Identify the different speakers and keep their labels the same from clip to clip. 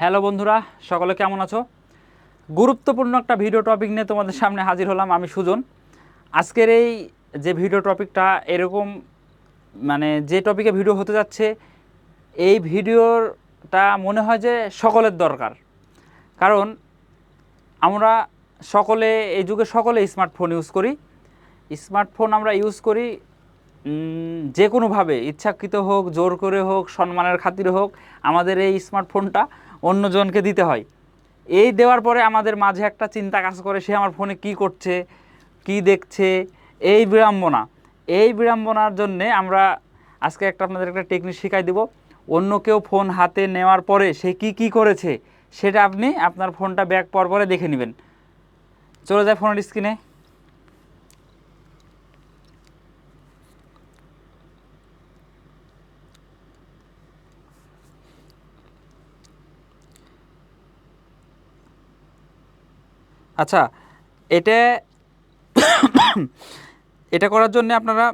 Speaker 1: Hello বন্ধুরা, সকলে কেমন আছো? গুরুত্বপূর্ণ একটা ভিডিও টপিক নিয়ে তোমাদের সামনে হাজির হলাম আমি সুজন। আজকের এই যে ভিডিও টপিকটা এরকম মানে যে টপিকে ভিডিও হতে যাচ্ছে, এই ভিডিওটা মনে হয় যে সকলের দরকার। কারণ আমরা সকলে, এই যুগে সকলে স্মার্টফোন ইউজ করি। স্মার্টফোন আমরা ইউজ করি যে কোনোভাবে, ইচ্ছাকৃত হোক, জোর করে হোক, সম্মানের খাতিরে হোক, আমাদের এই স্মার্টফোনটা অন্যজনকে দিতে হয়। এই দেওয়ার পরে আমাদের মাঝে একটা চিন্তা কাজ করে, সে আমার ফোনে কি করছে, কি দেখছে, এই বিড়ম্বনা। এই বিড়ম্বনার জন্যে আমরা আজকে একটা আপনাদের একটা টেকনিক শিখাই দেব। অন্য কেউ ফোন হাতে নেওয়ার পরে সে কি কি করেছে, সেটা আপনি আপনার ফোনটা ব্যাক পর পরে দেখে নেবেন। চলে যায় ফোনের স্ক্রিনে আচ্ছা এটা এটা করার জন্য আপনারা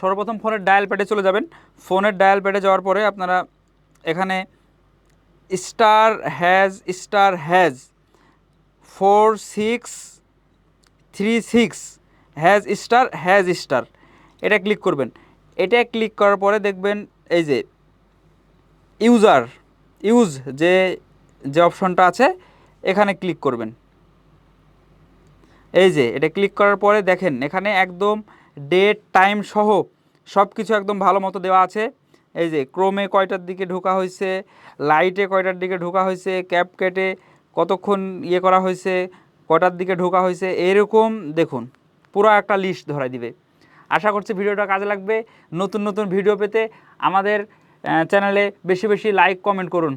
Speaker 1: সর্বপ্রথম ফোনের ডায়াল প্যাডে চলে যাবেন। ফোনের ডায়াল প্যাডে যাওয়ার পরে আপনারা এখানে star hash star hash, four six three six, hash star hash star, এটা ক্লিক করবেন। এটা ক্লিক করার পরে দেখবেন এই যে ইউজার, ইউজ যে যে অপশনটা আছে, এখানে ক্লিক করবেন। এই যে, এটা ক্লিক করার পরে দেখেন, এখানে একদম ডেট টাইম সহ সব কিছু একদম ভালো মতো দেওয়া আছে। এই যে, ক্রোমে কয়টার দিকে ঢোকা হয়েছে লাইটে কয়টার দিকে ঢোকা হয়েছে ক্যাপ কেটে কতক্ষণ ইয়ে করা হয়েছে, কটার দিকে ঢোকা হয়েছে, এরকম দেখুন, পুরো একটা লিস্ট ধরাই দিবে। আশা করছি ভিডিওটা কাজে লাগবে। নতুন নতুন ভিডিও পেতে আমাদের চ্যানেলে বেশি বেশি লাইক কমেন্ট করুন।